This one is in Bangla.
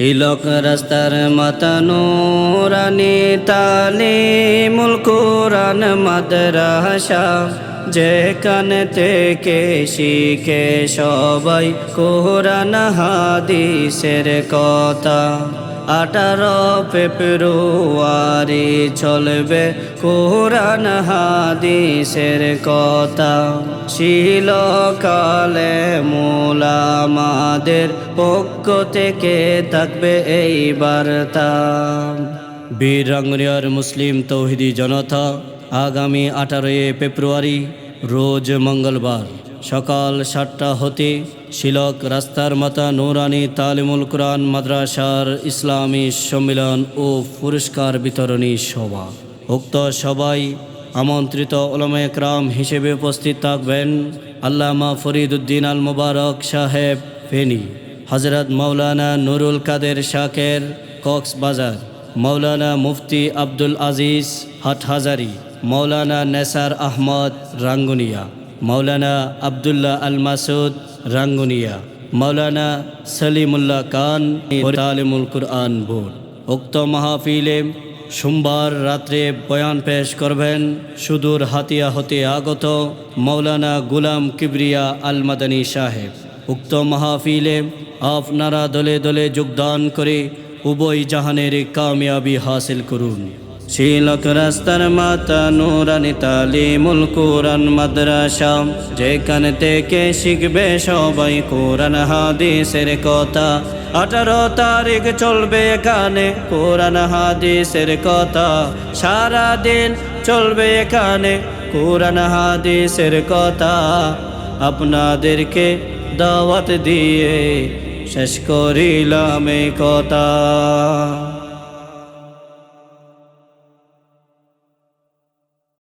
শিলক রাস্তার মাতানো রানী তালে মুল কোরআন মাদ্রাসা। যেখান থেকে শিখে সবাই কোরআন, হাদিসের কথা। আঠারো ফেব্রুয়ারি চলবে কোরআন, হাদিসের কথা। শিলকালে মোলামাদের পক্ষ থেকে থাকবে এই বার্তা। বীরাঙ্গনিয়ার মুসলিম তৌহিদি জনতা আগামী আঠারোই ফেব্রুয়ারি, রোজ মঙ্গলবার, সকাল সাতটা হতে শিলক রাস্তার মাতা নৌরানি তালিমুল কোরআন মাদ্রাসার ইসলামী সম্মেলন ও পুরস্কার বিতরণী সভা। উক্ত সবাই আমন্ত্রিত ওলামা একরাম হিসেবে উপস্থিত থাকবেন আল্লামা ফরিদুদ্দিন আল মুবারক সাহেব ফেনী হজরত মৌলানা নুরুল কাদের শাকের কক্সবাজার মৌলানা মুফতি আব্দুল আজিজ হাটহাজারি মৌলানা নেসার আহমদ রাঙ্গুনিয়া, মৌলানা আবদুল্লাহ আল মাসুদ রাঙ্গুনিয়া, মৌলানা সলিমুল্লাহ খান তালিমুল কুরআন বোর্ড। উক্ত মাহফিলে সোমবার রাত্রে বয়ান পেশ করবেন সুদূর হাতিয়া হতে আগত মৌলানা গুলাম কিবরিয়া আল মাদানী সাহেব। উক্ত মাহফিলে আপনারা দলে দলে যোগদান করে উভয় জাহানের কামিয়াবি হাসিল করুন। শিলক রাস্তার মাতা নুরানি তালিমুল কোরআন মাদ্রাসা যেখান থেকে শিখবে সবাই কোরআন হাদিসের কথা আঠারো তারিখ চলবে এখানে কোরআন হাদিসের কথা সারা দিন চলবে এখানে কোরআন হাদিসের কথা আপনাদেরকে দাওয়াত দিয়ে শেষ করিলাম কথা।